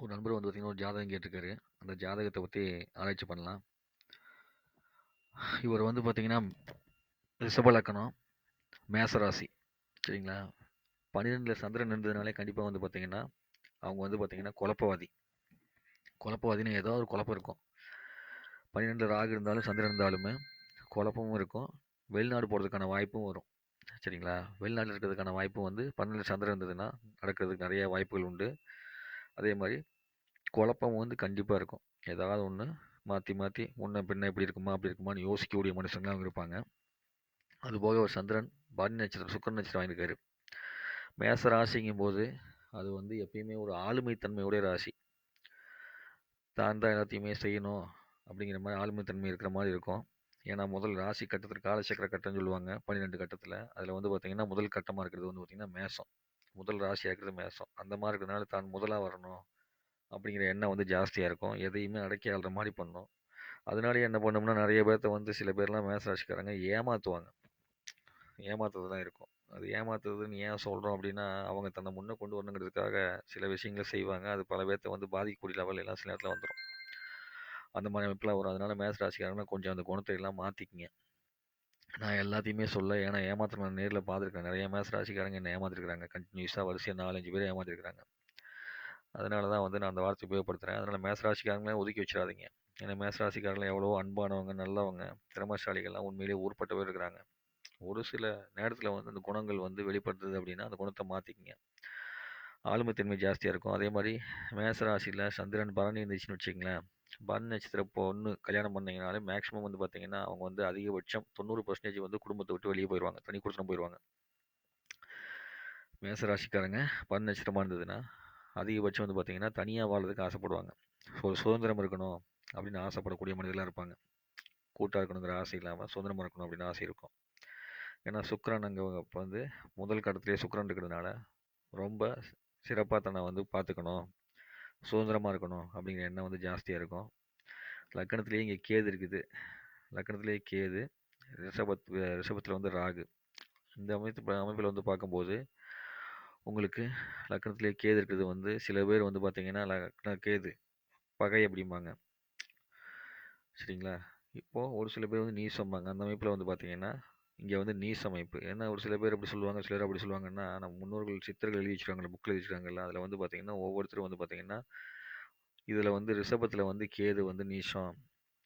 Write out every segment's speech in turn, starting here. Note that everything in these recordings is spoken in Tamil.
ஒரு நண்பர் வந்து பார்த்திங்கன்னா ஒரு ஜாதகம் கேட்டிருக்காரு. அந்த ஜாதகத்தை பற்றி ஆராய்ச்சி பண்ணலாம். இவர் வந்து பார்த்திங்கன்னா ரிஷபலக்கணம் மேசராசி சரிங்களா? 12ல சந்திரன் இருந்ததுனாலே கண்டிப்பாக வந்து பார்த்திங்கன்னா அவங்க வந்து பார்த்திங்கன்னா குழப்பவாதி. குழப்பவாதின்னு ஏதோ ஒரு குழப்பம் இருக்கும். 12ல ராகு இருந்தாலும், சந்திரன் இருந்தாலுமே குழப்பமும் இருக்கும். வெளிநாடு போகிறதுக்கான வாய்ப்பும் வரும். சரிங்களா? வெளிநாட்டில் இருக்கிறதுக்கான வாய்ப்பும் வந்து 12ல சந்திரன் இருந்ததுன்னா, நடக்கிறதுக்கு நிறைய வாய்ப்புகள் உண்டு. அதே மாதிரி குழப்பம் வந்து கண்டிப்பாக இருக்கும். ஏதாவது ஒன்று மாற்றி மாற்றி முன்ன பின்ன இப்படி இருக்குமா, அப்படி இருக்குமான்னு யோசிக்கக்கூடிய மனுஷங்களாகவும் அவங்க இருப்பாங்க. அதுபோக ஒரு சந்திரன் பாடி நட்சத்திரம், சுக்கர நட்சத்திரம் வாங்கியிருக்காரு. மேச ராசிங்கும் போது அது வந்து எப்பயுமே ஒரு ஆளுமைத்தன்மையுடைய ராசி. தான் தான் எல்லாத்தையுமே செய்யணும் அப்படிங்கிற மாதிரி ஆளுமைத்தன்மை இருக்கிற மாதிரி இருக்கும். ஏன்னா, முதல் ராசி கட்டத்தில் காலச்சக்கர கட்டம்னு சொல்லுவாங்க. பன்னிரெண்டு கட்டத்தில் அதில் வந்து பார்த்திங்கன்னா முதல் கட்டமாக இருக்கிறது வந்து பார்த்திங்கன்னா மேசம் முதல் ராசியாக இருக்கிறது மேசம் அந்த மாதிரி இருக்கிறதுனால தான் முதலாக வரணும் அப்படிங்கிற எண்ணம் வந்து ஜாஸ்தியாக இருக்கும். எதையுமே அடக்கி ஆள்ற மாதிரி பண்ணும். அதனாலேயே என்ன பண்ணோம்னா நிறைய பேர்த்த வந்து சில பேர்லாம் மேச ராசிக்காரங்க ஏமாற்றுவாங்க ஏமாத்துறது தான் இருக்கும். அது ஏமாத்துறதுன்னு ஏன் சொல்கிறோம் அப்படின்னா, அவங்க தன்னை முன்னே கொண்டு வரணுங்கிறதுக்காக சில விஷயங்கள செய்வாங்க. அது பல பேர்த்த வந்து பாதிக்கக்கூடிய லெவல் எல்லாம் சில நேரத்தில் வந்துடும் அந்த மாதிரி அமைப்புலாம் வரும். அதனால மேச ராசிக்காரங்கன்னா கொஞ்சம் அந்த குணத்தை எல்லாம் மாற்றிக்கிங்க நான் எல்லாத்தையுமே சொல்ல ஏன்னா ஏமாத்துறத நான் நேரில் பார்த்துருக்கேன். நிறைய மேச ராசிக்காரங்க என்ன ஏமாத்திருக்கிறாங்க கண்டினியூஸாக வரிசையாக நாலஞ்சு பேர் ஏமாத்திருக்கிறாங்க அதனால தான் வந்து நான் அந்த வார்த்தை உபயோகப்படுத்துகிறேன் அதனால் மேச ராசிக்காரங்களே ஒதுக்கி வச்சிடாதீங்க ஏன்னா மேஸ் ராசிக்காரர்கள் எவ்வளோ அன்பானவங்க, நல்லவங்க, திறமசாலிகள்லாம் உண்மையிலேயே ஊர்பட்ட இருக்கிறாங்க. ஒரு சில நேரத்தில் வந்து அந்த குணங்கள் வந்து வெளிப்படுத்துது அப்படின்னா, அந்த குணத்தை மாற்றிக்கிங்க ஆளுமைத்தன்மை தன்மை இருக்கும். அதே மாதிரி மேச ராசியில் சந்திரன் பரணி இருந்துச்சுன்னு வச்சுக்கங்களேன், பரணி நட்சத்திர பொண்ணு கல்யாணம் பண்ணிங்கனாலே மேக்ஸிமம் வந்து பார்த்தீங்கன்னா, அவங்க வந்து அதிகபட்சம் 90% வந்து குடும்பத்தை விட்டு வெளியே போயிடுவாங்க தனி குடித்தனம் போயிடுவாங்க மேச ராசிக்காரங்க நட்சத்திரமாக இருந்ததுன்னா, அதிகபட்சம் வந்து பார்த்தீங்கன்னா, தனியாக வாழ்றதுக்கு ஆசைப்படுவாங்க. ஒரு சுதந்திரம் இருக்கணும் அப்படின்னு ஆசைப்படக்கூடிய மனிதர்களாக இருப்பாங்க. கூட்டாக இருக்கணுங்கிற ஆசை இல்லாமல் சுதந்திரமா இருக்கணும் அப்படின்னு ஆசை இருக்கும். ஏன்னா சுக்கிரன் அங்கே வந்து முதல் கட்டத்திலேயே சுக்ரன் இருக்கிறதுனால, ரொம்ப சிறப்பாக தன்னை வந்து பார்த்துக்கணும், சுதந்திரமாக இருக்கணும் அப்படிங்கிற எண்ணம் வந்து ஜாஸ்தியாக இருக்கும். லக்னத்திலேயே இங்கே கேது இருக்குது. லக்னத்திலேயே கேது, ரிஷபத் ரிஷபத்தில் வந்து ராகு. இந்த அமைப்பு அமைப்பில் வந்து பார்க்கும்போது, உங்களுக்கு லக்கணத்திலே கேது இருக்கிறது வந்து சில பேர் வந்து பார்த்திங்கன்னா லக்ன கேது பகை அப்படிம்பாங்க. சரிங்களா? இப்போது ஒரு சில பேர் வந்து நீசம்பாங்க. அந்த அமைப்பில் வந்து பார்த்திங்கன்னா இங்கே வந்து நீச அமைப்பு. ஏன்னா ஒரு சில பேர் அப்படி சொல்லுவாங்க, சிலர் அப்படி சொல்லுவாங்கன்னா, நம்ம முன்னோர்கள் சித்தர்கள் எழுதி வச்சுருக்காங்கல்ல புக்கில் எழுதி அதில் வந்து பார்த்தீங்கன்னா, ஒவ்வொருத்தரும் வந்து பார்த்தீங்கன்னா, இதில் வந்து ரிஷபத்தில் வந்து கேது வந்து நீசம்,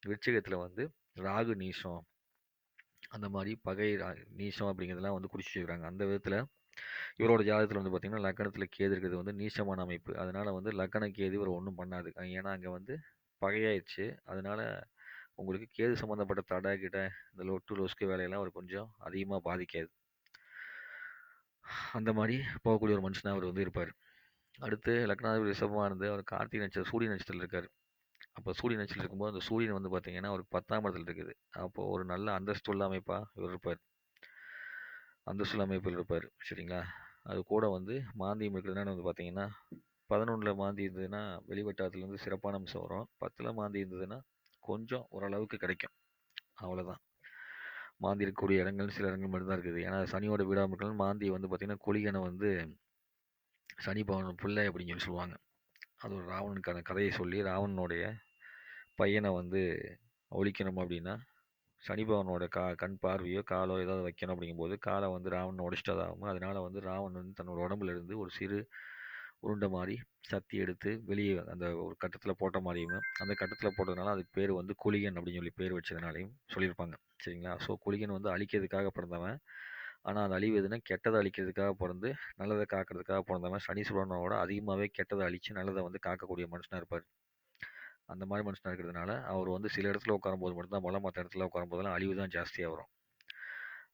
விருச்சிகத்தில வந்து ராகு நீசம். அந்த மாதிரி பகை ரா நீசம் அப்படிங்கிறதெல்லாம் வந்து குறிச்சு வச்சுருக்காங்க. அந்த விதத்தில் இவரோட ஜாதகத்தில் வந்து பார்த்தீங்கன்னா, லக்கணத்தில் கேது இருக்கிறது வந்து நீசமான அமைப்பு. அதனால் வந்து லக்கண கேது இவர் ஒன்றும் பண்ணாது. ஏன்னா அங்கே வந்து பகையாயிடுச்சு அதனால் உங்களுக்கு கேது சம்மந்தப்பட்ட தடை, கிட்ட இந்த லொட்டு, லொசுக்கு வேலையெல்லாம் அவர் கொஞ்சம் அதிகமாக பாதிக்காது. அந்த மாதிரி போகக்கூடிய ஒரு மனுஷனாக அவர் வந்து இருப்பார் அடுத்து லக்னாதிபதி ரிஷபமாக இருந்து அவர் கார்த்திகை நட்சத்திரம் சூரிய நட்சத்திரத்தில் இருக்கார் அப்போ சூரிய நட்சத்திரம் இருக்கும்போது, அந்த சூரியன் வந்து பார்த்தீங்கன்னா, அவருக்கு 10ஆம் இடத்துல இருக்குது. அப்போது ஒரு நல்ல அந்தஸ்துள்ள அமைப்பாக இவர் இருப்பார். அந்தஸ்துள்ள அமைப்பில் இருப்பார் சரிங்களா? அது கூட வந்து மாந்தியம் இருக்கிறதுனால வந்து பார்த்தீங்கன்னா, 11ல மாந்தி இருந்ததுன்னா, வெளிவட்டாரத்துலேருந்து சிறப்பான அம்சம் வரும். 10ல மாந்தி இருந்ததுன்னா, கொஞ்சம் ஓரளவுக்கு கிடைக்கும். அவ்வளோதான். மாந்தி இருக்கக்கூடிய இடங்கள் சில இடங்கள் மட்டும்தான் இருக்குது. ஏன்னா சனியோட வீடாக இருக்கிறனால மாந்தி வந்து பார்த்திங்கன்னா குளிகனை வந்து சனி பவன் பிள்ளை அப்படின்னு சொல்லி சொல்லுவாங்க. அது ஒரு ராவணனுக்கான கதையை சொல்லி, ராவணனுடைய பையனை வந்து ஒழிக்கணும் அப்படின்னா, சனி பவனோட கா கண் பார்வையோ, காலோ ஏதாவது வைக்கணும் அப்படிங்கும்போது, காலை வந்து ராவணன் உடைச்சிட்டதாகவும், அதனால வந்து ராவணன் வந்து தன்னோட உடம்புல இருந்து ஒரு சிறு உருண்டை மாதிரி சத்தி எடுத்து வெளியே அந்த ஒரு கட்டத்தில் போட்ட மாதிரியுமே அந்த கட்டத்தில் போட்டதுனால அதுக்கு பேர் வந்து குளிகன் அப்படின்னு சொல்லி பேர் வச்சதுனாலையும் சொல்லியிருப்பாங்க. சரிங்களா? ஸோ குளிகன் வந்து அழிக்கிறதுக்காக பிறந்தவன். ஆனால் அது அழிவு எதுன்னா, கெட்டதை அழிக்கிறதுக்காக பிறந்து நல்லதை காக்கிறதுக்காக பொறந்தவன். சனீஸ்வரனோட அதிகமாகவே கெட்டதை அழித்து நல்லதை வந்து காக்கக்கூடிய மனுஷனாக இருப்பார் அந்த மாதிரி மனுஷனாக இருக்கிறதுனால, அவர் வந்து சில இடத்துல உட்காரும்போது மட்டும்தான் தான், மற்ற இடத்துல உட்காரும்போதெல்லாம் அழிவு தான் ஜாஸ்தியாக வரும்.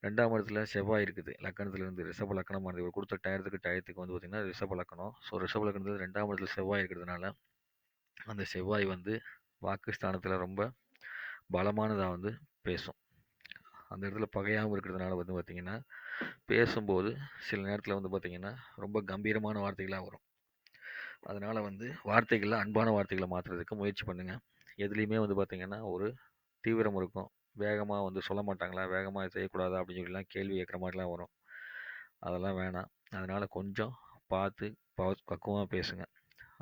ரெண்டாம் இடத்துல செவ்வாய் இருக்குது. லக்கணத்துலேருந்து இருந்து ரிஷப லக்கணமானது இவர் கொடுத்த டயத்துக்கு டயத்துக்கு வந்து பார்த்திங்கன்னா ரிஷப லக்கணம் ஸோ ரிஷப லக்கணத்தில் ரெண்டாம் இடத்துல செவ்வாய் இருக்கிறதுனால, அந்த செவ்வாய் வந்து வாக்குஸ்தானத்தில் ரொம்ப பலமானதாக வந்து பேசும். அந்த இடத்துல பகையாமல் இருக்கிறதுனால வந்து பார்த்திங்கன்னா பேசும்போது சில நேரத்தில் வந்து பார்த்தீங்கன்னா, ரொம்ப கம்பீரமான வார்த்தைகளாக வரும். அதனால் வந்து வார்த்தைகளில் அன்பான வார்த்தைகளை மாற்றுறதுக்கு முயற்சி பண்ணுங்கள் எதுலேயுமே வந்து பார்த்திங்கன்னா ஒரு தீவிரம் இருக்கும். வேகமாக வந்து சொல்ல மாட்டாங்களா? வேகமாக செய்யக்கூடாதா? அப்படின்னு சொல்லிலாம் கேள்வி கேட்குற மாதிரிலாம் வரும். அதெல்லாம் வேணாம். அதனால் கொஞ்சம் பார்த்து ப பக்குவமாக பேசுங்க.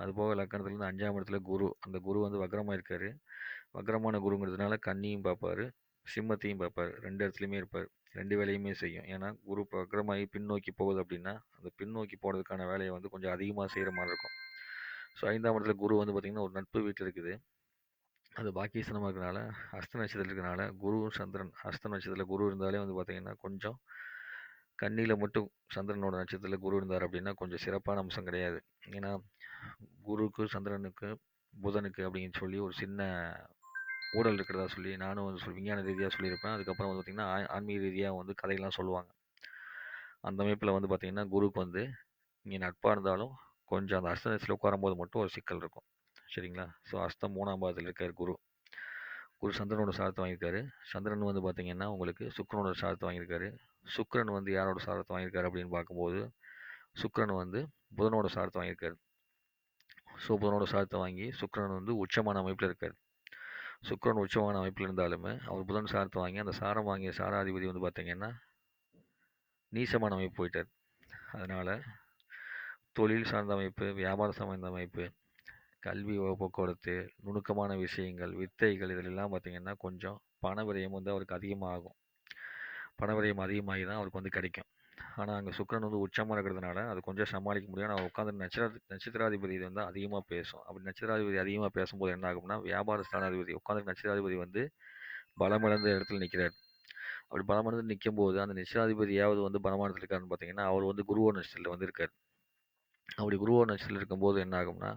அதுபோக லக்கணத்துலேருந்து அஞ்சாம் இடத்துல குரு அந்த குரு வந்து வக்ரமாக இருக்கார் வக்ரமான குருங்கிறதுனால கண்ணியும் பார்ப்பாரு சிம்மத்தையும் பார்ப்பார் ரெண்டு இடத்துலையுமே இருப்பார் ரெண்டு வேலையுமே செய்யும் ஏன்னா குரு வக்ரமாகி பின்னோக்கி போகுது அப்படின்னா அந்த பின்னோக்கி போகிறதுக்கான வேலையை வந்து கொஞ்சம் அதிகமாக செய்கிற மாதிரி இருக்கும் ஸோ ஐந்தாம் இடத்துல குரு வந்து பார்த்திங்கன்னா ஒரு நட்பு வீட்டில் இருக்குது அது பாக்கியஸ்தனமாக இருக்கிறனால அஸ்த நட்சத்திரம் இருக்கிறனால குரு சந்திரன். அஸ்த நட்சத்திரத்தில் குரு இருந்தாலே வந்து பார்த்திங்கன்னா கொஞ்சம் கண்ணியில் மட்டும் சந்திரனோட நட்சத்திரத்தில் குரு இருந்தார் அப்படின்னா கொஞ்சம் சிறப்பான அம்சம் கிடையாது. ஏன்னா குருவுக்கு சந்திரனுக்கு புதனுக்கு அப்படின்னு சொல்லி ஒரு சின்ன ஊழல் இருக்கிறதா சொல்லி நானும் வந்து சொல்லி விஞ்ஞான ரீதியாக சொல்லியிருப்பேன். அதுக்கப்புறம் வந்து பார்த்திங்கன்னா ஆன்மீக ரீதியாக வந்து கதையெல்லாம் சொல்லுவாங்க. அந்த அமைப்பில் வந்து பார்த்திங்கன்னா குருவுக்கு வந்து இங்கே நட்பாக இருந்தாலும் கொஞ்சம் அந்த அஸ்தனத்தில் உட்காரும்போது மட்டும் ஒரு சிக்கல் இருக்கும். சரிங்களா? ஸோ அஸ்தம் மூணாம் பாதத்தில் இருக்கார் குரு. குரு சந்திரனோட சாரத்தை வாங்கியிருக்காரு. சந்திரன் வந்து பார்த்திங்கன்னா உங்களுக்கு சுக்கிரனோட சாரத்தை வாங்கியிருக்காரு. சுக்கரன் வந்து யாரோட சாரத்தை வாங்கியிருக்காரு அப்படின்னு பார்க்கும்போது சுக்கரன் வந்து புதனோட சாரத்தை வாங்கியிருக்காரு. ஸோ புதனோட சாரத்தை வாங்கி சுக்கிரன் வந்து உச்சமான அமைப்பில் இருக்கார். சுக்கரன் உச்சமான அமைப்பில் இருந்தாலுமே அவர் புதன் சாரத்தை வாங்கி அந்த சாரம் வாங்கிய சாராதிபதி வந்து பார்த்திங்கன்னா நீசமான அமைப்பு போயிட்டார். அதனால் தொழில் சார்ந்த அமைப்பு வியாபாரம் சார்ந்த அமைப்பு கல்வி போக்குவரத்து நுணுக்கமான விஷயங்கள் வித்தைகள் இதிலெல்லாம் பார்த்திங்கன்னா கொஞ்சம் பண விரயம் வந்து அவருக்கு அதிகமாக ஆகும் பண விரயம் அதிகமாகி தான் அவருக்கு வந்து கிடைக்கும். ஆனால் அங்கே சுக்கரன் வந்து உச்சமாக இருக்கிறதுனால அது கொஞ்சம் சமாளிக்க முடியும். ஆனால் உட்காந்து நட்சத்திர நட்சத்திராதிபதி இது வந்து அதிகமாக பேசும். அப்படி நட்சத்திராதிபதி அதிகமாக பேசும்போது என்ன ஆகும்னா வியாபார ஸ்தானாதிபதி உட்காந்து நட்சத்திராதிபதி வந்து பலமிழந்த இடத்துல நிற்கிறார் அப்படி பலமிழந்து நிற்கும்போது அந்த நட்சத்திராதிபதியாவது வந்து பலமான இருக்காருன்னு பார்த்தீங்கன்னா அவர் வந்து குருவோ நட்சத்திரத்தில் வந்து இருக்கார். அப்படி குருவோ நட்சத்திரத்தில் இருக்கும்போது என்ன ஆகும்னா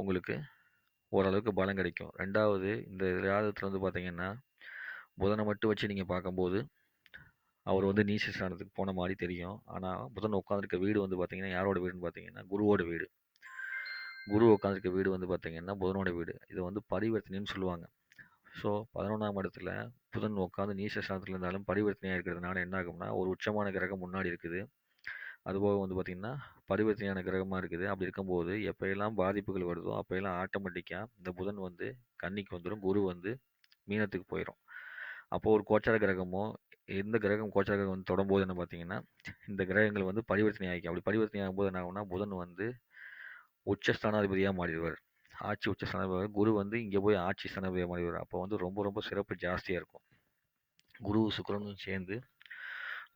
உங்களுக்கு ஓரளவுக்கு பலம் கிடைக்கும். ரெண்டாவது இந்த ஜாதகத்தில் வந்து பார்த்தீங்கன்னா புதனை மட்டும் வச்சு நீங்கள் பார்க்கும்போது அவர் வந்து நீச்ச ஸ்தானத்துக்கு போன மாதிரி தெரியும். ஆனால் புதன் உட்காந்துருக்க வீடு வந்து பார்த்தீங்கன்னா யாரோட வீடுன்னு பார்த்தீங்கன்னா குருவோட வீடு. குரு உட்காந்துருக்க வீடு வந்து பார்த்தீங்கன்னா புதனோட வீடு. இதை வந்து பரிவர்த்தனைன்னு சொல்லுவாங்க. ஸோ பதினொன்றாம் இடத்துல புதன் உட்காந்து நீச்ச ஸ்தானத்தில் இருந்தாலும் பரிவர்த்தனையாக இருக்கிறதுனால என்ன ஆகும்னா ஒரு உச்சமான கிரகம் முன்னாடி இருக்குது. அதுபோக வந்து பார்த்திங்கன்னா பரிவர்த்தனையான கிரகமாக இருக்குது. அப்படி இருக்கும்போது எப்போயெல்லாம் பாதிப்புகள் வருதோ அப்போயெல்லாம் ஆட்டோமேட்டிக்காக இந்த புதன் வந்து கன்னிக்கு வந்துடும் குரு வந்து மீனத்துக்கு போயிடும் அப்போது ஒரு கோச்சார கிரகமோ எந்த கிரகம் கோச்சார கிரகம் வந்து தொடும்போது என்ன பார்த்தீங்கன்னா இந்த கிரகங்கள் வந்து பரிவர்த்தனை ஆகிக்கும். அப்படி பரிவர்த்தனை ஆகும்போது என்ன ஆகும்னா புதன் வந்து உச்சஸ்தானாதிபதியாக மாறிடுவார். ஆட்சி உச்சஸ்தானாதிபதி குரு வந்து இங்கே போய் ஆட்சி ஸ்தானாதிபதியாக மாறிடுவார். அப்போ வந்து ரொம்ப ரொம்ப சிறப்பு ஜாஸ்தியாக இருக்கும். குரு சுக்கிரனும் சேர்ந்து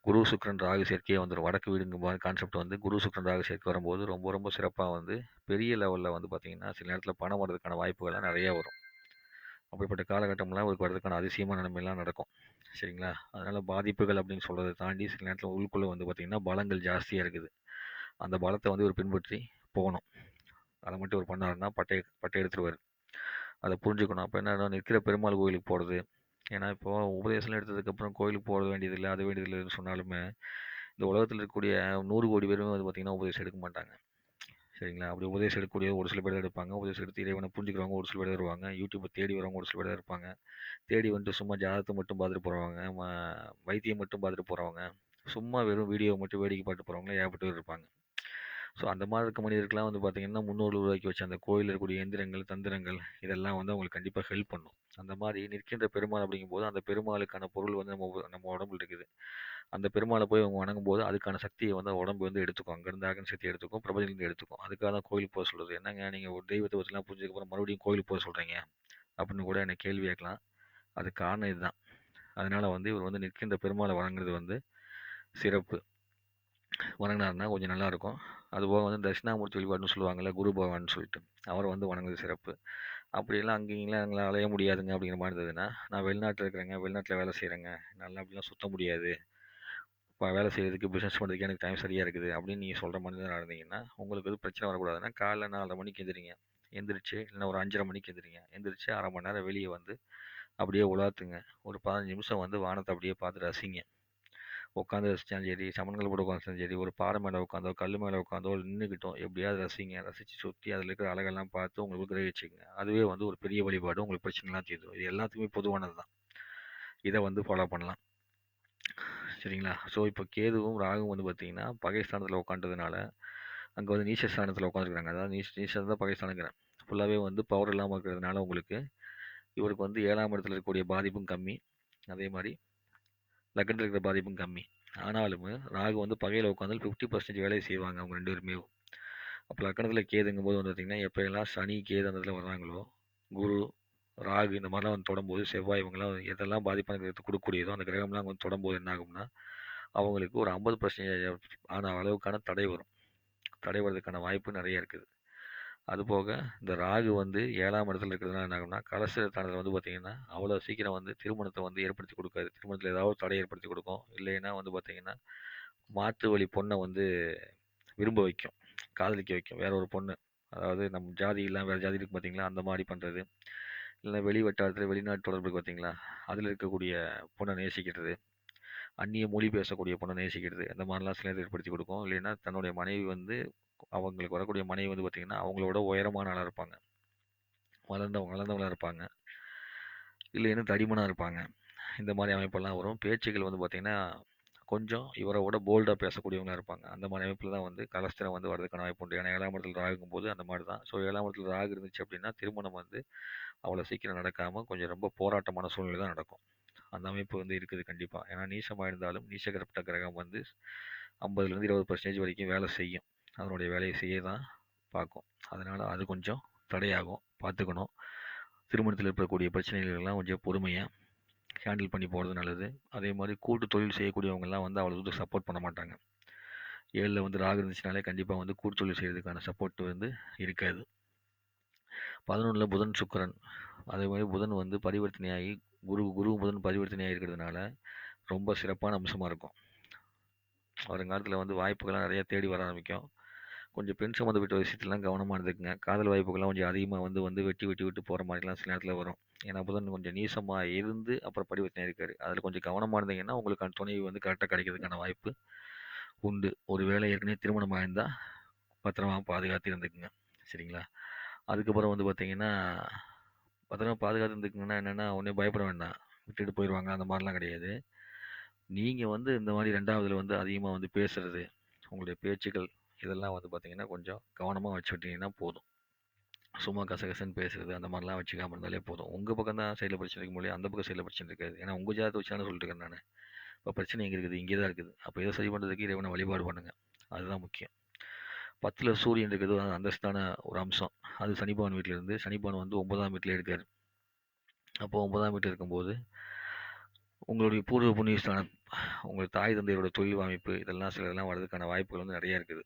குரு சுக்கரன் ராகு சேர்க்கையே வந்துடும் வடக்கு வீடுங்க மாதிரி கான்செப்ட் வந்து குரு சுக்கரன் ராகு சேர்க்கை வரும்போது ரொம்ப ரொம்ப சிறப்பாக வந்து பெரிய லெவலில் வந்து பார்த்திங்கன்னா சில நேரத்தில் பணம் வர்றதுக்கான வாய்ப்புகள்லாம் நிறையா வரும். அப்படிப்பட்ட காலகட்டம்லாம் ஒரு வரதுக்கான அதிசயமான நிலைமையெல்லாம் நடக்கும். சரிங்களா? அதனால் பாதிப்புகள் அப்படின்னு சொல்கிறத தாண்டி சில நேரத்தில் உள்குள்ளே வந்து பார்த்திங்கன்னா பலங்கள் ஜாஸ்தியாக இருக்குது. அந்த பலத்தை வந்து இவர் பின்பற்றி போகணும். அதை மட்டும் இவர் பண்ணாருன்னா பட்டை பட்டை எடுத்துருவார். அதை புரிஞ்சுக்கணும். அப்போ என்ன நிற்கிற பெருமாள் கோயிலுக்கு போகிறது ஏன்னா இப்போது உபதேசம்லாம் எடுத்ததுக்கப்புறம் கோயிலுக்கு போக வேண்டியதில்லை அது வேண்டியதில்லைன்னு சொன்னாலுமே இந்த உலகத்தில் இருக்கக்கூடிய நூறு கோடி பேரும் வந்து பார்த்திங்கன்னா உபதேசம் எடுக்க மாட்டாங்க. சரிங்களா? அப்படி உபதேசம் எடுக்கக்கூடிய ஒரு சில பேர் தான் எடுப்பாங்க. உபதேசம் எடுத்து இறைவனை புரிஞ்சுக்கிறவங்க ஒரு சில பேர் தான் வருவாங்க. யூடியூப்பை தேடி வரவங்க ஒரு சில பேர் தான் இருப்பாங்க. தேடி வந்துட்டு சும்மா ஜாதகத்தை மட்டும் பார்த்துட்டு போகிறவங்க வைத்தியம் மட்டும் பார்த்துட்டு போகிறவங்க சும்மா வெறும் வீடியோ மட்டும் வேடிக்கை பார்த்து போகிறவங்களே ஏகப்பட்டு பேர் இருப்பாங்க. ஸோ அந்த மாதிரி இருக்க மனிதருக்கெல்லாம் வந்து பார்த்திங்கன்னா முன்னோர்கள் உருவாக்கி வச்ச அந்த கோயிலில் இருக்கக்கூடிய எந்திரங்கள் தந்திரங்கள் இதெல்லாம் வந்து அவங்களுக்கு கண்டிப்பாக ஹெல்ப் பண்ணும். அந்த மாதிரி நிற்கின்ற பெருமாள் அப்படிங்கும்போது அந்த பெருமாளுக்கான பொருள் வந்து நம்ம நம்ம உடம்புல இருக்குது. அந்த பெருமாளை போய் அவங்க வணங்கும் போது அதுக்கான சக்தியை வந்து உடம்பு வந்து எடுத்துக்கும். அங்கேருந்து ஆகன் சக்தி எடுத்துக்கும் பிரபஞ்சத்துலேருந்து எடுத்துக்கும். அதுக்காக தான் கோயிலுக்கு போக சொல்கிறது என்னங்க நீங்கள் ஒரு தெய்வத்தை பற்றிலாம் புரிஞ்சதுக்கப்புறம் மறுபடியும் கோயிலுக்கு போக சொல்கிறீங்க அப்படின்னு கூட என்னை கேள்வி கேட்கலாம். அது காரணம் இதுதான். அதனால் வந்து இவர் வந்து நிற்கின்ற பெருமாளை வணங்குறது வந்து சிறப்பு. வணங்கினாருன்னா கொஞ்சம் நல்லாயிருக்கும் அதுபோக வந்து தட்சிணாமூர்த்தி வழிபாடுன்னு சொல்லுவாங்கள்ல குரு பகவான் சொல்லிட்டு. அவரை வந்து வணங்குறது சிறப்பு. அப்படியெல்லாம் அங்கேயும் எங்களால் அலைய முடியாதுங்க அப்படிங்கிற மாதிரி இருந்ததுன்னா நான் வெளிநாட்டில் இருக்கிறேங்க வெளிநாட்டில் வேலை செய்கிறேங்க நல்லா அப்படிலாம் சுத்த முடியாது. இப்போ வேலை செய்கிறதுக்கு பிஸ்னஸ் பண்ணுறதுக்கு எனக்கு டைம் சரியாக இருக்குது அப்படின்னு நீங்கள் சொல்கிற மனிதராக இருந்தீங்கன்னா உங்களுக்கு எதுவும் பிரச்சனை வரக்கூடாதுன்னா காலைல நாலரை மணிக்கு எந்திரிங்க. எந்திரிச்சு இல்லைன்னா ஒரு அஞ்சரை மணிக்கு எந்திரிங்க. எந்திரிச்சு அரை மணி நேரம் வெளியே வந்து அப்படியே உலாத்துங்க. ஒரு பதினஞ்சு நிமிஷம் வந்து வானத்தை அப்படியே பார்த்து ரசிங்க. உட்காந்து ரசித்தாலும் சரி சமன்கள் போட்டு உட்காந்தாலும் சரி ஒரு பாறை மேலே உட்காந்தோ கல் மேலே உட்காந்தோ நின்றுக்கிட்டோம் எப்படியாவது ரசிங்க ரசித்து சுற்றி அதில் இருக்கிற அழகெல்லாம் பார்த்து உங்களுக்கு கிரகிச்சிங்க அதுவே வந்து ஒரு பெரிய வழிபாடு உங்களுக்கு பிரச்சனைலாம் தீர்க்கும் இது எல்லாத்துக்குமே பொதுவானது தான் இதை வந்து ஃபாலோ பண்ணலாம். சரிங்களா? ஸோ இப்போ கேதுவும் ராகும் வந்து பார்த்தீங்கன்னா பகைஸ்தானத்தில் உட்காண்டதுனால அங்கே வந்து நீச்ச ஸ்தானத்தில் உட்காந்துருக்காங்க அதாவது நீச்ச நீச்சம் தான் பகைஸ்தானங்கிறேன் ஃபுல்லாகவே வந்து பவர் இல்லாமல் இருக்கிறதுனால உங்களுக்கு இவருக்கு வந்து ஏழாம் இடத்துல இருக்கக்கூடிய பாதிப்பும் கம்மி. அதே மாதிரி லக்னத்தில் இருக்கிற பாதிப்பும் கம்மி. ஆனாலும் ராகு வந்து பகையில் உட்காந்து ஃபிஃப்டி பர்சன்டேஜ் வேலையை செய்வாங்க அவங்க ரெண்டு பேருமே. அப்போ லக்கணத்தில் கேதுங்கும்போது வந்து பார்த்திங்கன்னா எப்போயெல்லாம் சனி கேது அந்த இடத்துல வர்றாங்களோ குரு ராகு இந்த மாதிரிலாம் வந்து தொடும்போது செவ்வாய் இவங்கெல்லாம் எதெல்லாம் பாதிப்பான கொடுக்கக்கூடியதோ அந்த கிரகம்லாம் வந்து தொடும்போது என்ன ஆகும்னா அவங்களுக்கு ஒரு ஐம்பது பர்சன்டேஜ் ஆன அளவுக்கான தடை வரும். தடை வர்றதுக்கான வாய்ப்பு நிறைய இருக்குது. அதுபோக இந்த ராகு வந்து ஏழாம் இடத்துல இருக்கிறதுனால என்ன ஆகும்னா கலசத்தானத்தில் வந்து பார்த்திங்கன்னா அவ்வளோ சீக்கிரம் வந்து திருமணத்தை வந்து ஏற்படுத்தி கொடுக்காது. திருமணத்தில் ஏதாவது தடை ஏற்படுத்தி கொடுக்கும். இல்லைன்னா வந்து பார்த்திங்கன்னா மாற்று வழி பொண்ணை வந்து விரும்ப வைக்கும். காதலிக்க வைக்கும். வேற ஒரு பொண்ணு. அதாவது நம்ம ஜாதி இல்லாமல் வேறு ஜாதி இருக்கு பார்த்தீங்களா அந்த மாதிரி பண்ணுறது இல்லை வெளி வட்டாரத்தில் வெளிநாட்டு தொடர்பு பார்த்திங்களா பார்த்தீங்களா அதில் இருக்கக்கூடிய பொண்ணை நேசிக்கிறது. அந்நிய மொழி பேசக்கூடிய பொண்ணை நேசிக்கிறது. அந்த மாதிரிலாம் சிலர் ஏற்படுத்தி கொடுக்கும். இல்லைன்னா தன்னுடைய மனைவி வந்து அவங்களுக்கு வரக்கூடிய மனைவி வந்து பார்த்திங்கன்னா அவங்களோட உயரமான ஆளாக இருப்பாங்க. வளர்ந்தவங்க வளர்ந்தவங்களாக இருப்பாங்க. இல்லைன்னா தடிமனாக இருப்பாங்க. இந்த மாதிரி அமைப்பெல்லாம் வரும். பேச்சுகள் வந்து பார்த்திங்கன்னா கொஞ்சம் இவரை விட போல்டாக பேசக்கூடியவங்களா இருப்பாங்க. அந்த மாதிரி அமைப்பில் தான் வந்து கலஸ்திரம் வந்து வரதுக்கான வாய்ப்பு உண்டு. ஏன்னா ஏழாம் இடத்துல ராகுக்கும் போது அந்த மாதிரி தான். ஸோ ஏழாம் இடத்துல ராகு இருந்துச்சு அப்படின்னா திருமணம் வந்து அவ்வளோ சீக்கிரம் நடக்காமல் கொஞ்சம் ரொம்ப போராட்டமான சூழ்நிலை தான் நடக்கும். அந்த அமைப்பு வந்து இருக்குது கண்டிப்பாக ஏன்னா நீசமாக இருந்தாலும் நீசகரப்பட்ட கிரகம் வந்து ஐம்பதுலேருந்து இருபது பர்சன்டேஜ் வரைக்கும் வேலை செய்யும். அதனுடைய வேலையை செய்ய தான் பார்க்கும். அதனால் அது கொஞ்சம் தடையாகும். பார்த்துக்கணும். திருமணத்தில் இருக்கக்கூடிய பிரச்சனைகளெல்லாம் கொஞ்சம் பொறுமையாக ஹேண்டில் பண்ணி போகிறது நல்லது. அதே மாதிரி கூட்டு தொழில் செய்யக்கூடியவங்கெல்லாம் வந்து அவ்வளோ தூரம் சப்போர்ட் பண்ண மாட்டாங்க. ஏழில் வந்து ராகு இருந்துச்சுனாலே கண்டிப்பாக வந்து கூட்டு தொழில் செய்கிறதுக்கான சப்போர்ட் வந்து இருக்காது. பதினொன்றில் புதன் சுக்கரன். அதே மாதிரி புதன் வந்து பரிவர்த்தனையாகி குரு குரு புதன் பரிவர்த்தனையாக இருக்கிறதுனால ரொம்ப சிறப்பான அம்சமாக இருக்கும். வருங்காலத்தில் வந்து வாய்ப்புகள்லாம் நிறையா தேடி வர ஆரம்பிக்கும். கொஞ்சம் பெண் சம்மந்தப்பட்ட விஷயத்துலாம் கவனமாக இருந்துக்குங்க. காதல் வாய்ப்புகள்லாம் கொஞ்சம் அதிகமாக வந்து வந்து வெட்டி வெட்டி விட்டு போகிற மாதிரிலாம் சில நேரத்தில் வரும். ஏன்னா புதன் கொஞ்சம் நீசமாக இருந்து அப்புறம் பரிவர்த்தனை இருக்கார். அதில் கொஞ்சம் கவனமாக இருந்தீங்கன்னா உங்களுக்கு அந்த துணைவு வந்து கரெக்டாக கிடைக்கிறதுக்கான வாய்ப்பு உண்டு. ஒரு வேளை ஏற்கனவே திருமணம் ஆயிருந்தால் பத்திரமா பாதுகாத்து இருந்துக்குங்க. சரிங்களா? அதுக்கப்புறம் வந்து பார்த்தீங்கன்னா பத்திரமா பாதுகாத்து இருந்துக்குங்கன்னா என்னென்னா ஒன்றே பயப்பட வேண்டாம். விட்டுட்டு போயிடுவாங்க அந்த மாதிரிலாம் கிடையாது. நீங்கள் வந்து இந்த மாதிரி ரெண்டாவதில் வந்து அதிகமாக வந்து பேசுகிறது உங்களுடைய பேச்சுக்கள் இதெல்லாம் வந்து பார்த்திங்கன்னா கொஞ்சம் கவனமாக வச்சுக்கிட்டிங்கன்னா போதும். சும்மா கசகசன்னு பேசுறது அந்த மாதிரிலாம் வச்சுக்காமல் இருந்தாலே போதும். உங்கள் பக்கம் தான் சைடில் பிரச்சனை இருக்க முடியும் அந்த பக்கம் சைடில் பிரச்சனை இருக்காது. ஏன்னா உங்கள் ஜாதகத்தை வச்சு தானே சொல்லிட்டு இருக்கேன் நான். இப்போ பிரச்சனை எங்கே இருக்குது இங்கே தான் இருக்குது. அப்போ இதை சரி பண்ணுறதுக்கு இறைவனை வழிபாடு பண்ணுங்கள் அதுதான் முக்கியம். பத்தில் சூரியன் இருக்கிறது அந்தஸ்தான ஒரு அம்சம். அது சனிபவன் வீட்டில் இருந்து சனிபவன் வந்து ஒன்பதாம் வீட்டில் இருக்கார். அப்போது ஒன்பதாம் வீட்டில் இருக்கும்போது உங்களுடைய பூர்வ புண்ணியஸ்தானம் உங்கள் தாய் தந்தையோட தொழில் அமைப்பு இதெல்லாம் சில இதெல்லாம் வர்றதுக்கான வாய்ப்புகள் வந்து நிறையா இருக்குது.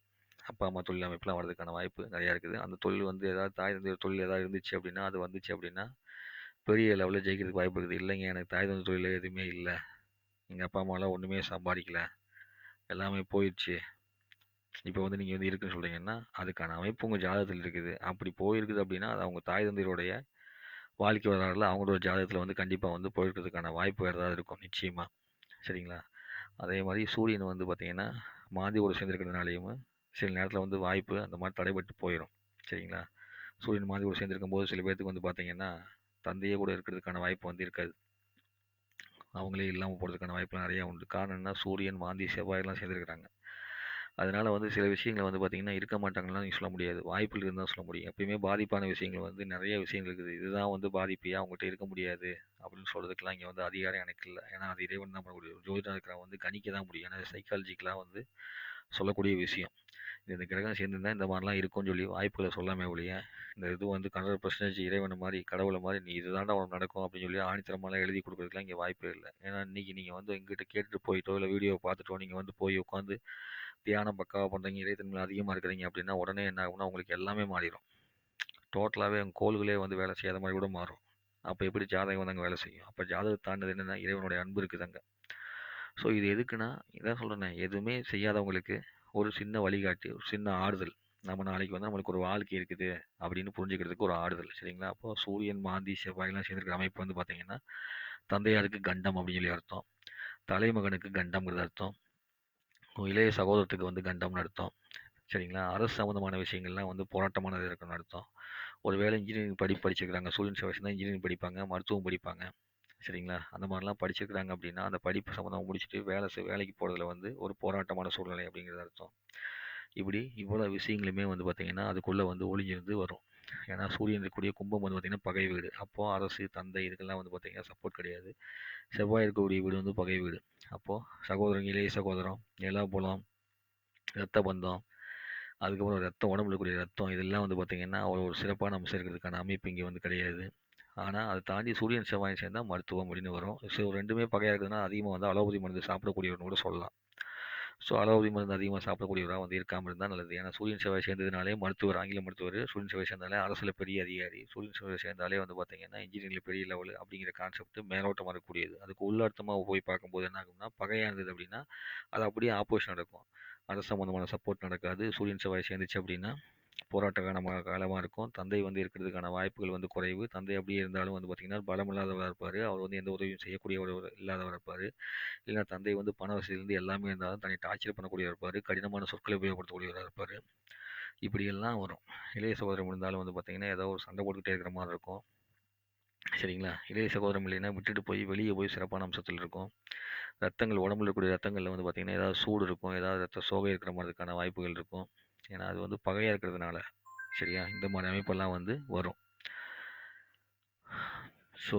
அப்பா அம்மா தொழில் அமைப்புலாம் வர்றதுக்கான வாய்ப்பு நிறையா இருக்குது. அந்த தொழில் வந்து ஏதாவது தாய் தந்தையர் தொழில் ஏதாவது இருந்துச்சு அப்படின்னா அது வந்துச்சு அப்படின்னா பெரிய லெவலில் ஜெயிக்கிறதுக்கு வாய்ப்பு இருக்குது. இல்லைங்க எனக்கு தாய் தந்தை தொழில் எதுவுமே இல்லை. எங்கள் அப்பா அம்மாலாம் ஒன்றுமே சம்பாதிக்கல. எல்லாமே போயிடுச்சு. இப்போ வந்து நீங்கள் வந்து இருக்குன்னு சொல்கிறீங்கன்னா அதுக்கான அமைப்பு உங்கள் ஜாதகத்தில் இருக்குது. அப்படி போயிருக்குது அப்படின்னா அது அவங்க தாய் தந்தையருடைய வாழ்க்கை வரலாறுல அவங்களோட ஜாதகத்தில் வந்து கண்டிப்பாக வந்து போயிருக்கிறதுக்கான வாய்ப்பு வேறு ஏதாவது இருக்கும். நிச்சயமாக சரிங்களா? அதே மாதிரி சூரியன் வந்து பார்த்திங்கன்னா மாதியோடு சேர்ந்துருக்கிறதுனாலையும் சில நேரத்தில் வந்து வாய்ப்பு அந்த மாதிரி தடைபட்டு போயிடும் சரிங்களா? சூரியன் மாதியோடு சேர்ந்துருக்கும் போது சில பேர்த்துக்கு வந்து பார்த்திங்கன்னா தந்தையே கூட இருக்கிறதுக்கான வாய்ப்பு வந்து இருக்காது. அவங்களே இல்லாமல் போகிறதுக்கான வாய்ப்புலாம் நிறையா உண்டு. காரணம் என்ன சூரியன் மாந்தி செவ்வாயெல்லாம் சேர்ந்துருக்குறாங்க அதனால் வந்து சில விஷயங்கள் வந்து பார்த்திங்கன்னா இருக்க மாட்டாங்கலாம் நீங்கள் சொல்ல முடியாது. வாய்ப்புகள் இருந்தால் சொல்ல முடியும். எப்பயுமே பாதிப்பான விஷயங்கள் வந்து நிறைய விஷயங்கள் இருக்குது. இதுதான் வந்து பாதிப்பியா அவங்ககிட்ட இருக்க முடியாது அப்படின்னு சொல்கிறதுக்கெலாம் இங்கே வந்து அதிகாரம் எனக்கு இல்லை. ஏன்னா அது இறைவன் தான் பண்ணக்கூடிய. ஜோதிடம் இருக்கிறவங்க வந்து கணிக்க தான் முடியும். ஏன்னா சைக்காலஜிக்கலாக வந்து சொல்லக்கூடிய விஷயம். இந்த கிரகம் சேர்ந்துருந்தா இந்த மாதிரிலாம் இருக்கும்னு சொல்லி வாய்ப்புகளை சொல்லாமே ஒழிய இந்த இது வந்து ஹண்ட்ரட் பர்சன்டேஜ் இறைவனை மாதிரி கடவுளை மாதிரி நீ இதுதான்டா உனக்கு நடக்கும் அப்படின்னு சொல்லி ஆணித்தரமாலாம் எழுதி கொடுக்குறதுக்குலாம் இங்கே வாய்ப்பே இல்லை. ஏன்னா இன்றைக்கி நீங்கள் வந்து எங்கிட்ட கேட்டுட்டு போயிட்டோ இல்லை வீடியோ பார்த்துட்டோ நீங்கள் வந்து போய் உட்காந்து தியானம் பக்காவாக பண்ணுறீங்க இறைத்தன்மையில் அதிகமாக இருக்கிறீங்க அப்படின்னா உடனே என்ன ஆகும்னா உங்களுக்கு எல்லாமே மாறிடும். டோட்டலாகவே உங்கள் கோள்களே வந்து வேலை செய்யாத மாதிரி கூட மாறும். அப்போ எப்படி ஜாதகம் வந்து அங்கே வேலை செய்யும்? அப்போ ஜாதகம் தாண்டது என்னென்னா இறைவனுடைய அன்பு இருக்குது அங்கே ஸோ இது எதுக்குன்னா இதான் சொல்கிறேன் எதுவுமே செய்யாதவங்களுக்கு ஒரு சின்ன வழிகாட்டி ஒரு சின்ன ஆறுதல். நம்ம நாளைக்கு வந்து நம்மளுக்கு ஒரு வாழ்க்கை இருக்குது அப்படின்னு புரிஞ்சுக்கிறதுக்கு ஒரு ஆறுதல் சரிங்களா? அப்போ சூரியன் மாந்தி செவ்வாயெல்லாம் சேர்ந்துருக்கிற அமைப்பு வந்து பார்த்தீங்கன்னா தந்தையாருக்கு கண்டம் அப்படின்னு சொல்லி அர்த்தம். தலைமகனுக்கு கண்டம்ங்கிறது அர்த்தம். இளைய சகோதரத்துக்கு வந்து கண்டம்னு அர்த்தம் சரிங்களா? அரசு சம்மந்தமான விஷயங்கள்லாம் வந்து போராட்டமானது இருக்குன்னு அர்த்தம். ஒரு வேளை இன்ஜினியரிங் படி படிச்சிருக்கிறாங்க. சூரியன் செவ்வாய் தான் இன்ஜினியரிங் படிப்பாங்க மருத்துவம் படிப்பாங்க. சரிங்களா? அந்த மாதிரிலாம் படிச்சிருக்கிறாங்க அப்படின்னா அந்த படிப்பு சம்மந்தமாக முடிச்சுட்டு வேலை செய் வேலைக்கு போகிறதுல வந்து ஒரு போராட்டமான சூழ்நிலை அப்படிங்கிறது அர்த்தம். இப்படி இவ்வளோ விஷயங்களுமே வந்து பார்த்திங்கன்னா அதுக்குள்ளே வந்து ஒளிஞ்சிருந்து வரும். ஏன்னா சூரியன் இருக்கக்கூடிய கும்பம் வந்து பார்த்திங்கன்னா பகை வீடு. அப்போது அரசு தந்தை இதுக்கெல்லாம் வந்து பார்த்திங்கன்னா சப்போர்ட் கிடையாது. செவ்வாய் இருக்கக்கூடிய வீடு வந்து பகை வீடு. அப்போது சகோதரன் இளைய சகோதரம் நிலா புலம் இரத்த பந்தம் அதுக்கப்புறம் ரத்தம் உடம்புல இருக்கக்கூடிய ரத்தம் இதெல்லாம் வந்து பார்த்திங்கன்னா அவ்வளோ ஒரு சிறப்பான அம்சம் இருக்கிறதுக்கான அமைப்பு இங்கே வந்து கிடையாது. ஆனால் அதை தாண்டி சூரியன், செவ்வாயும் சேர்ந்தா மருத்துவம் அப்படின்னு வரும். ஸோ ரெண்டுமே பகையாக இருக்குதுன்னா, அதிகமாக வந்து அலோபதி மருந்து சாப்பிடக்கூடியவர்ன்னு கூட சொல்லலாம். ஸோ அலோபதி மருந்து அதிகமாக சாப்பிடக்கூடியவராக வந்து இருக்காமல் இருந்தால் நல்லது. ஏன்னா சூரியன், செவ்வாய் சேர்ந்ததுனாலே மருத்துவர், ஆங்கில மருத்துவர், சூரியன், செவ்வாய் சேர்ந்தாலே அரசில் பெரிய அதிகாரி, சூரியன், செவ்வாய் சேர்ந்தாலே வந்து பார்த்தீங்கன்னா, இன்ஜினியரிங்கில் பெரிய லெவலு அப்படிங்கிற கான்செப்ட் மேலோட்டமாக இருக்கக்கூடியது. அதுக்கு உள்ளர்த்தமாக போய் பார்க்கும்போது என்ன ஆகும்னா, பகையாக இருந்தது அப்படின்னா, அது அப்படியே ஆப்போசிட் நடக்கும். அரசு சம்மந்தமான சப்போர்ட் நடக்காது. சூரியன், செவ்வாய் சேர்ந்துச்சு அப்படின்னா, போராட்ட காலமாக இருக்கும். தந்தை வந்து இருக்கிறதுக்கான வாய்ப்புகள் வந்து குறைவு. தந்தை அப்படியே இருந்தாலும் வந்து பார்த்தீங்கன்னா, பலமில்லாதவரா இருப்பார் அவர் வந்து எந்த உதவியும் செய்யக்கூடியவர் இல்லாதவராக இருப்பார் இல்லைன்னா தந்தை வந்து பண வசதியிலேருந்து எல்லாமே இருந்தாலும் தன்னை டார்ச்சர் பண்ணக்கூடியவரா இருப்பார் கடினமான சொற்களை உபயோகப்படுத்தக்கூடியவராக இருப்பார் இப்படியெல்லாம் வரும். இளைய சகோதரம் இருந்தாலும் வந்து பார்த்திங்கன்னா ஏதோ ஒரு சண்டை போட்டுக்கிட்டே இருக்கிற மாதிரி இருக்கும். சரிங்களா? இளைய சகோதரம் இல்லைன்னா, விட்டுட்டு போய் வெளியே போய் சிறப்பான அம்சத்தில் இருக்கும். ரத்தங்கள் உடம்புல இருக்கக்கூடிய ரத்தங்களில் வந்து பார்த்தீங்கன்னா, ஏதாவது சூடு இருக்கும். ஏதாவது ரத்த சோகை இருக்கிற மாதிரிக்கான வாய்ப்புகள் இருக்கும். ஏன்னா, அது வந்து பகையாக இருக்கிறதுனால. சரியா? இந்த மாதிரி அமைப்பெல்லாம் வந்து வரும். ஸோ,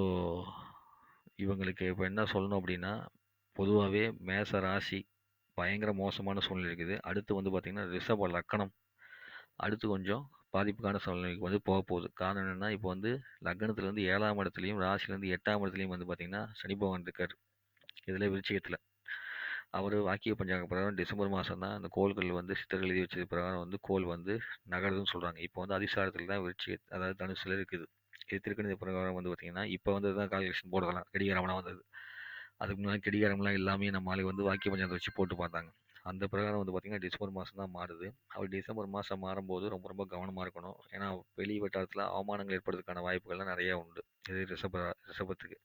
இவங்களுக்கு இப்போ என்ன சொல்லணும் அப்படின்னா, பொதுவாகவே மேச ராசி பயங்கர மோசமான சூழ்நிலை இருக்குது. அடுத்து வந்து பார்த்திங்கன்னா ரிஷப லக்கணம். அடுத்து கொஞ்சம் பாதிப்புக்கான சூழ்நிலைக்கு வந்து போக போகுது காரணம் என்னென்னா இப்போ வந்து லக்னத்துலேருந்து ஏழாம் இடத்துலையும் ராசிலேருந்து எட்டாம் இடத்துலையும் வந்து பார்த்தீங்கன்னா, சனி பகவான் இருக்கார் இதில் விருச்சிகத்தில் அவர் வாக்கிய பஞ்சாங்க பிரகாரம் டிசம்பர் மாதம் தான் அந்த கோள்கள் வந்து சித்தர்கள் எழுதி வச்சது பிரகாரம் வந்து கோள் வந்து நகருதுன்னு சொல்கிறாங்க இப்போ வந்து அதிசாரத்தில் தான் விருச்சிக அதாவது தனுசில் இருக்குது. இது திருக்கணித பிரகாரம் வந்து பார்த்திங்கன்னா இப்போ வந்து தான் கால்குலேஷன் போடுறதெல்லாம் கடிகாரம்லாம் வந்தது. அதுக்கு முன்னாடி கடிகாரம்லாம் எல்லாமே நம்ம ஆளுங்க வந்து வாக்கிய பஞ்சாயத்தை வச்சு போட்டு பார்த்தாங்க. அந்த பிரகாரம் வந்து பார்த்திங்கன்னா டிசம்பர் மாதம் தான் மாறுது. அவர் டிசம்பர் மாதம் மாறும்போது ரொம்ப ரொம்ப கவனமாக இருக்கணும். ஏன்னா, வெளி வட்டாரத்தில் அவமானங்கள் ஏற்படுறதுக்கான வாய்ப்புகள்லாம் நிறையா உண்டு. இது ரிஷப ரிஷபத்துக்கு.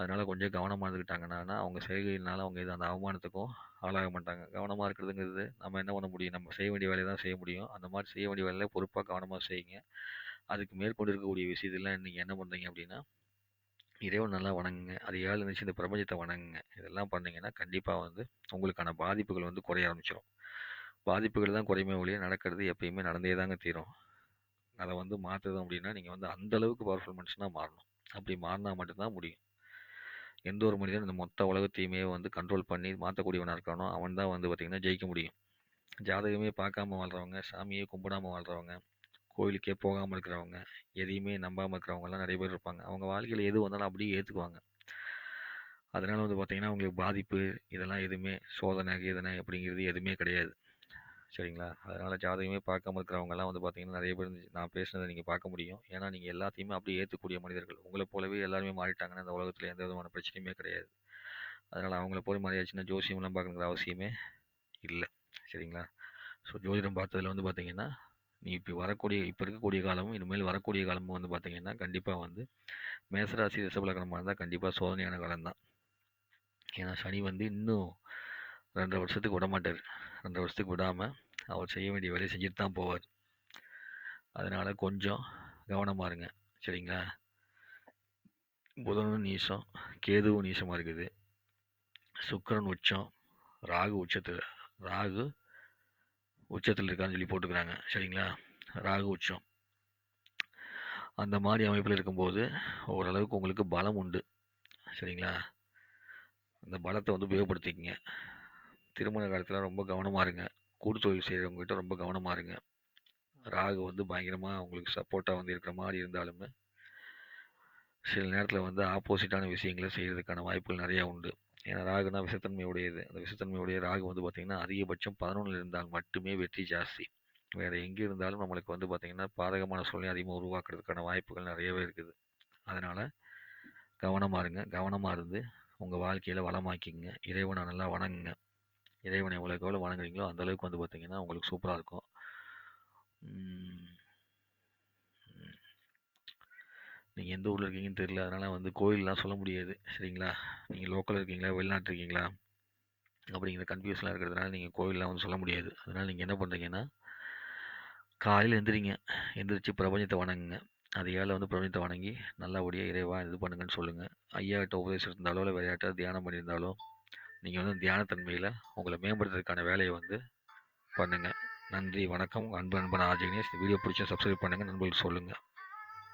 அதனால் கொஞ்சம் கவனமாக இருந்துக்கிட்டாங்கன்னா, அவங்க செய்கையினால் அவங்க இது அந்த அவமானத்துக்கும் ஆளாக மாட்டாங்க. கவனமாக இருக்கிறதுங்கிறது நம்ம என்ன பண்ண முடியும்? நம்ம செய்ய வேண்டிய வேலையை தான் செய்ய முடியும். அந்த மாதிரி செய்ய வேண்டிய வேலையில் பொறுப்பாக கவனமாக செய்யுங்க. அதுக்கு மேற்கொண்டு இருக்கக்கூடிய விஷயத்தலாம் நீங்கள் என்ன பண்ணுறீங்க அப்படின்னா, இறைவன் நல்லா வணங்குங்க. அது ஏழு நினச்சி இந்த பிரபஞ்சத்தை வணங்குங்க. இதெல்லாம் பண்ணிங்கன்னா கண்டிப்பாக வந்து உங்களுக்கான பாதிப்புகள் வந்து குறைய ஆரம்பிச்சிடும் பாதிப்புகள் தான் குறையுமே ஒழிய, நடக்கிறது எப்பயுமே நடந்தே தாங்க தீரும். அதை வந்து மாத்தணும் அப்படின்னா, நீங்கள் வந்து அந்தளவுக்கு பர்ஃபார்மன்ஸ்னால் மாறணும். அப்படி மாறினா மட்டும்தான் முடியும். எந்த ஒரு மனிதனும் இந்த மொத்த உலகத்தையுமே வந்து கண்ட்ரோல் பண்ணி மாற்றக்கூடியவனாக இருக்கானோ, அவன் தான் வந்து பார்த்திங்கன்னா ஜெயிக்க முடியும். ஜாதகமே பார்க்காம வாழ்றவங்க, சாமியே கும்பிடாமல் வாழ்றவங்க, கோயிலுக்கே போகாமல் இருக்கிறவங்க, எதையுமே நம்பாமல் இருக்கிறவங்கலாம் நிறைய பேர் இருப்பாங்க. அவங்க வாழ்க்கையில் எது வந்தாலும் அப்படியே ஏற்றுக்குவாங்க அதனால் வந்து பார்த்திங்கன்னா அவங்களுக்கு பாதிப்பு இதெல்லாம் எதுவுமே சோதனை, கீதனை அப்படிங்கிறது எதுவுமே கிடையாது. சரிங்களா? அதனால் ஜாதகமே பார்க்காம இருக்கிறவங்கலாம் வந்து பார்த்தீங்கன்னா, நிறைய பேர் நான் பேசுனதை நீங்கள் பார்க்க முடியும். ஏன்னா, நீங்கள் எல்லாத்தையுமே அப்படியே ஏற்றுக்கூடிய மனிதர்கள். உங்களை போலவே எல்லாருமே மாறிட்டாங்கன்னா, இந்த உலகத்தில் எந்த விதமான பிரச்சனையுமே கிடையாது. அதனால் அவங்கள போய் மாறியாச்சுன்னா, ஜோசியம்லாம் பார்க்கணுங்கிற அவசியமே இல்லை சரிங்களா? ஸோ, ஜோதிடம் பார்த்ததில் வந்து பார்த்தீங்கன்னா, நீ இப்போ வரக்கூடிய இப்போ இருக்கக்கூடிய காலமும், இனிமேல் வரக்கூடிய காலமும் வந்து பார்த்தீங்கன்னா, கண்டிப்பாக வந்து மேசராசி, ரிஷப இருந்தால் கண்டிப்பாக சோதனையான காலம் தான். ஏன்னா, சனி வந்து இன்னும் 2 1/2 வருஷத்துக்கு 2 1/2 வருஷத்துக்கு விடாமல் அவர் செய்ய வேண்டிய வேலையை செஞ்சுட்டு தான் போவார் அதனால் கொஞ்சம் கவனமாக இருங்க. சரிங்களா? புதனும் நீசம், கேதுவும் நீசமாக இருக்குது. சுக்கிரன் உச்சம், ராகு உச்சத்தில் ராகு உச்சத்தில் இருக்கான்னு சொல்லி போட்டுக்கிறாங்க சரிங்களா? ராகு உச்சம். அந்த மாதிரி அமைப்பில் இருக்கும்போது, ஓரளவுக்கு உங்களுக்கு பலம் உண்டு. சரிங்களா? அந்த பலத்தை வந்து உபயோகப்படுத்திக்கங்க. திருமண காலத்தில் ரொம்ப கவனமா இருங்க. கூட்டு தொழில் செய்றவங்ககிட்ட ரொம்ப கவனமா இருங்க. ராகு வந்து பயங்கரமாக உங்களுக்கு சப்போர்ட்டாக வந்து இருக்கிற மாதிரி இருந்தாலுமே, சில நேரத்தில் வந்து ஆப்போசிட்டான விஷயங்களை செய்கிறதுக்கான வாய்ப்புகள் நிறையா உண்டு. ஏன்னா, ராகுனா விஷத்தன்மையுடையது அந்த விஷத்தன்மையுடைய ராகு வந்து பார்த்திங்கன்னா அதிகபட்சம் 11ல இருந்தால் மட்டுமே வெற்றி ஜாஸ்தி. வேறு எங்கே இருந்தாலும் நம்மளுக்கு வந்து பார்த்திங்கன்னா பாதகமான சூழ்நிலை அதிகமாக உருவாக்குறதுக்கான வாய்ப்புகள் நிறையவே இருக்குது. அதனால் கவனமா இருங்க. கவனமாக இருந்து உங்கள் வாழ்க்கையில் வளமாக்கிங்க இறைவனை நல்லா வணங்குங்க. இறைவனை எவ்வளோ எவ்வளோ வணங்குறீங்களோ, அந்த அளவுக்கு வந்து பார்த்திங்கன்னா உங்களுக்கு சூப்பராக இருக்கும். நீங்கள் எந்த ஊரில் இருக்கீங்கன்னு தெரியல. அதனால் வந்து கோயிலெலாம் சொல்ல முடியாது. சரிங்களா? நீங்கள் லோக்கலில் இருக்கீங்களா? வெளிநாட்டு இருக்கீங்களா? அப்படிங்கிற கன்ஃப்யூஷன்லாம் இருக்கிறதுனால நீங்கள் கோயிலெலாம் வந்து சொல்ல முடியாது. அதனால் நீங்கள் என்ன பண்ணுறீங்கன்னா காலையில் எந்திரிங்க. எந்திரிச்சு பிரபஞ்சத்தை வணங்குங்க. அதையால் வந்து பிரபஞ்சத்தை வணங்கி, நல்லபடியாக இறைவா இது பண்ணுங்கன்னு சொல்லுங்கள் ஐயாட்ட உபதேசம் இருந்தாலோ, இல்லை வேற தியானம் பண்ணியிருந்தாலோ, நீங்கள் வந்து தியானத்தன்மையில் உங்களை மேம்படுத்துறதுக்கான வேலையை வந்து பண்ணுங்கள் நன்றி, வணக்கம். அன்பு நண்பன் ஆர்ஜி கணேஷ் வீடியோ பிடிச்சா சப்ஸ்கிரைப் பண்ணுங்கள் நண்பர்களுக்கு சொல்லுங்கள்